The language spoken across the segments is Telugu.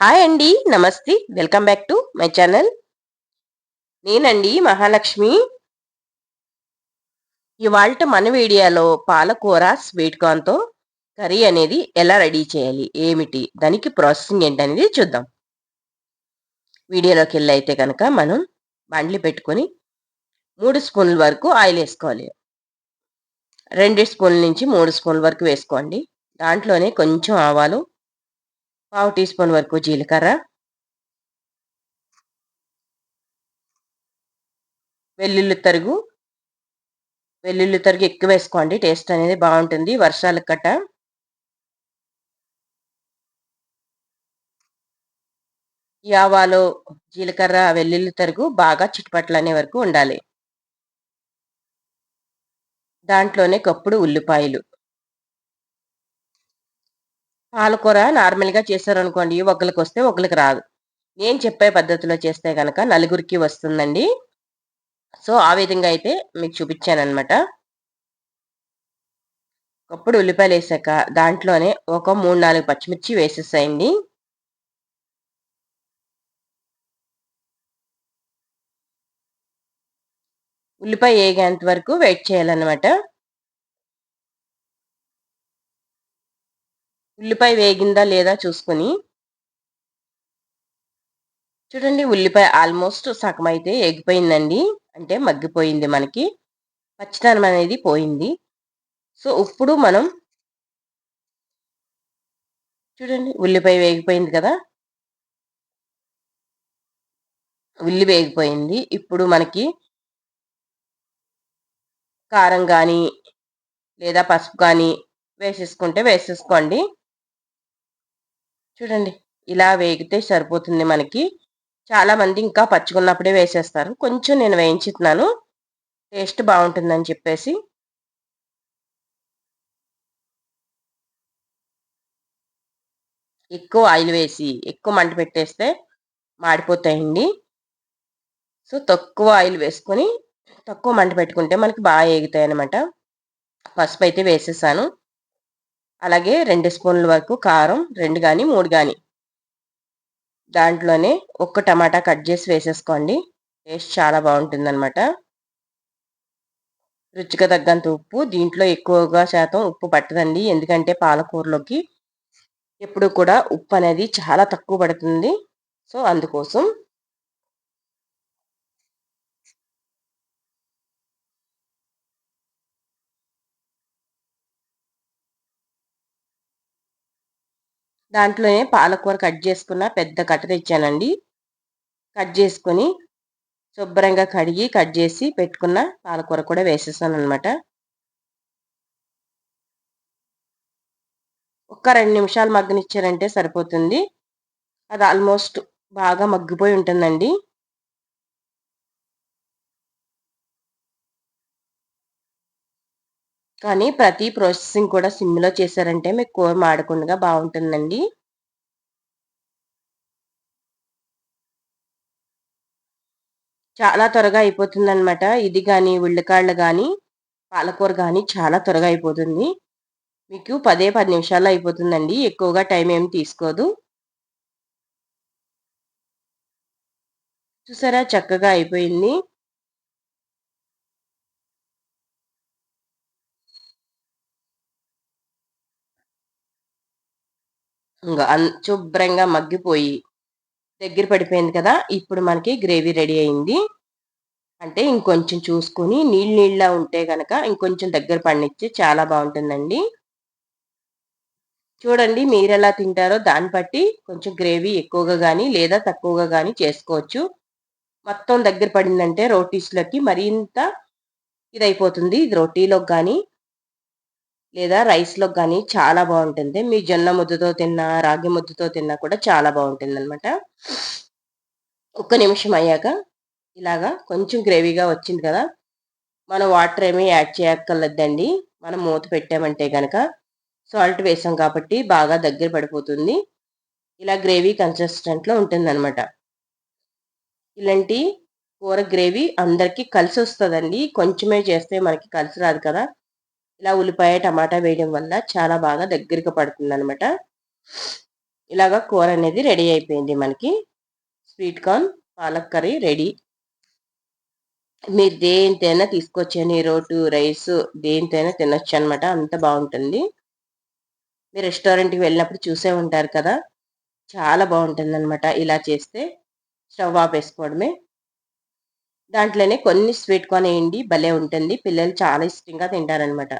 హాయ్ అండి నమస్తే. Welcome back to my channel. నేనండి మహాలక్ష్మి. ఇవాళ మన వీడియోలో పాలకూర స్వీట్ కార్న్తో కర్రీ అనేది ఎలా రెడీ చేయాలి ఏమిటి దానికి ప్రాసెసింగ్ ఏంటనేది చూద్దాం. వీడియోలోకి వెళ్ళి అయితే కనుక మనం బండ్లు పెట్టుకొని మూడు స్పూన్ల వరకు ఆయిల్ వేసుకోవాలి. రెండు స్పూన్ల నుంచి మూడు స్పూన్ల వరకు వేసుకోండి. దాంట్లోనే కొంచెం ఆవాలు పావు టీ స్పూన్ వరకు జీలకర్ర వెల్లుల్లి తరుగు వెల్లుల్లి తరుగు ఎక్కువ వేసుకోండి టేస్ట్ అనేది బాగుంటుంది వర్షాలకు కట్ట ఈ ఆవాలు జీలకర్ర వెల్లుల్లి తరుగు బాగా చిట్టుపట్లు అనే వరకు ఉండాలి. దాంట్లోనే కప్పుడు ఉల్లిపాయలు. పాలకూర నార్మల్గా చేశారనుకోండి ఒకరికి వస్తే ఒకరికి రాదు. నేను చెప్పే పద్ధతిలో చేస్తే కనుక నలుగురికి వస్తుందండి. సో ఆ విధంగా అయితే మీకు చూపించాను అనమాట ఒకప్పుడు ఉల్లిపాయలు వేసాక దాంట్లోనే ఒక మూడు నాలుగు పచ్చిమిర్చి వేసేసాయండి. ఉల్లిపాయ వేగేంత వరకు వెయిట్ చేయాలన్నమాట. ఉల్లిపాయ వేగిందా లేదా చూసుకొని చూడండి ఉల్లిపాయ ఆల్మోస్ట్ సగం అయితే ఎగిపోయిందండి అంటే మగ్గిపోయింది మనకి. పచ్చితనం అనేది పోయింది. సో ఇప్పుడు మనం చూడండి ఉల్లిపాయ వేగిపోయింది కదా. ఉల్లి వేగిపోయింది. ఇప్పుడు మనకి కారం కానీ లేదా పసుపు కానీ వేసేసుకుంటే వేసేసుకోండి. చూడండి ఇలా వేగితే సరిపోతుంది మనకి. చాలామంది ఇంకా పచ్చుకున్నప్పుడే వేసేస్తారు. కొంచెం నేను వేయించుతున్నాను. టేస్ట్ బాగుంటుందని చెప్పేసి. ఎక్కువ ఆయిల్ వేసి ఎక్కువ మంట పెట్టేస్తే మాడిపోతాయండి. సో తక్కువ ఆయిల్ వేసుకొని తక్కువ మంట పెట్టుకుంటే మనకి బాగా వేగుతాయి అనమాట పసుపు అయితే వేసేసాను. అలాగే రెండు స్పూన్ల వరకు కారం రెండు కానీ మూడు కానీ దాంట్లోనే ఒక్క టమాటా కట్ చేసి వేసేసుకోండి. టేస్ట్ చాలా బాగుంటుంది అనమాట రుచిగా తగ్గంత ఉప్పు. దీంట్లో ఎక్కువగా శాతం ఉప్పు పట్టదండి. ఎందుకంటే పాలకూరలోకి ఎప్పుడు కూడా ఉప్పు అనేది చాలా తక్కువ పడుతుంది. సో అందుకోసం దాంట్లోనే పాలకూర కట్ చేసుకున్న పెద్ద కట్ట తెచ్చానండి. కట్ చేసుకొని శుభ్రంగా కడిగి కట్ చేసి పెట్టుకున్న పాలకూర కూడా వేసేసాను అనమాట ఒక్క రెండు నిమిషాలు మగ్గనిచ్చారంటే సరిపోతుంది. అది ఆల్మోస్ట్ బాగా మగ్గిపోయి ఉంటుందండి. కానీ ప్రతి ప్రాసెసింగ్ కూడా సిమ్లో చేశారంటే మీకు కూర మాడకుండా బాగుంటుందండి. చాలా త్వరగా అయిపోతుందనమాట ఇది కానీ ఉల్లికాళ్ళు కానీ పాలకూర కానీ చాలా త్వరగా అయిపోతుంది. మీకు పదే పది నిమిషాల్లో అయిపోతుందండి. ఎక్కువగా టైం ఏమి తీసుకోదు. చూసారా? చక్కగా అయిపోయింది. ఇంకా శుభ్రంగా మగ్గిపోయి దగ్గర పడిపోయింది కదా ఇప్పుడు మనకి గ్రేవీ రెడీ అయింది. అంటే ఇంకొంచెం చూసుకొని నీళ్ళు నీళ్ళ ఉంటే కనుక ఇంకొంచెం దగ్గర పండించి చాలా బాగుంటుందండి. చూడండి మీరు ఎలా తింటారో దాన్ని బట్టి కొంచెం గ్రేవీ ఎక్కువగా కానీ లేదా తక్కువగా కానీ చేసుకోవచ్చు. మొత్తం దగ్గర పడిందంటే రోటీస్లోకి మరింత ఇదైపోతుంది. ఇది రోటీలోకి కానీ లేదా రైస్లో కానీ చాలా బాగుంటుంది. మీ జొన్న ముద్దతో తిన్నా రాగి ముద్దతో తిన్నా కూడా చాలా బాగుంటుంది అనమాట ఒక్క నిమిషం అయ్యాక ఇలాగా కొంచెం గ్రేవీగా వచ్చింది కదా మనం వాటర్ ఏమీ యాడ్ చేయక్కర్లేదండి. మనం మూత పెట్టామంటే కనుక సాల్ట్ వేసాం కాబట్టి బాగా దగ్గర పడిపోతుంది. ఇలా గ్రేవీ కన్సిస్టెంట్లో ఉంటుందన్నమాట. ఇలాంటి కూర గ్రేవీ అందరికీ కలిసి వస్తుందండి కొంచెమే చేస్తే మనకి కలిసి రాదు కదా. ఇలా ఉల్లిపాయ టమాటా వేయడం వల్ల చాలా బాగా దగ్గరికి పడుతుంది అనమాట ఇలాగా కూర అనేది రెడీ అయిపోయింది మనకి. Sweet corn palak curry ready. మీరు దేనితైనా తీసుకొచ్చేయండి రోటు రైస్ దేనితైనా తినొచ్చు అనమాట అంత బాగుంటుంది. మీరు రెస్టారెంట్కి వెళ్ళినప్పుడు చూసే ఉంటారు కదా. చాలా బాగుంటుంది అనమాట ఇలా చేస్తే. స్టవ్ ఆపేసుకోవడమే. దాంట్లోనే కొన్ని స్వీట్ కార్న్ వేయండి భలే ఉంటుంది. పిల్లలు చాలా ఇష్టంగా తింటారనమాట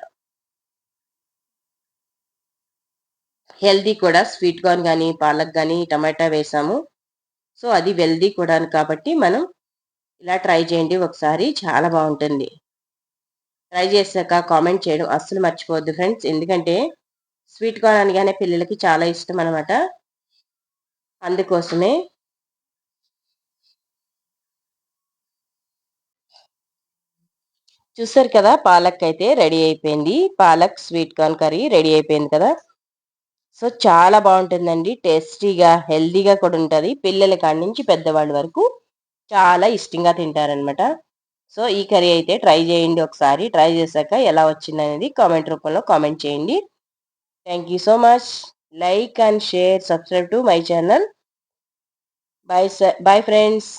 హెల్దీ కూడా స్వీట్ కార్న్ కానీ పాలక్ కానీ టమాటా వేసాము. సో అది వెల్దీ కూడా కాబట్టి మనం ఇలా ట్రై చేయండి ఒకసారి. చాలా బాగుంటుంది. ట్రై చేశాక కామెంట్ చేయడం అస్సలు మర్చిపోవద్దు ఫ్రెండ్స్. ఎందుకంటే స్వీట్ కార్న్ అనగానే పిల్లలకి చాలా ఇష్టం అనమాట అందుకోసమే చూసారు కదా పాలక్ అయితే రెడీ అయిపోయింది. Palak sweet corn curry ready అయిపోయింది కదా. సో చాలా బాగుంటుందండి. టేస్టీగా హెల్దీగా కూడా ఉంటుంది. పిల్లల కాడి నుంచి పెద్దవాళ్ళ వరకు చాలా ఇష్టంగా తింటారనమాట సో ఈ కర్రీ అయితే ట్రై చేయండి ఒకసారి. ట్రై చేశాక ఎలా వచ్చింది అనేది కామెంట్ రూపంలో కామెంట్ చేయండి. Thank you so much. Like and share subscribe to my channel. Bye bye friends.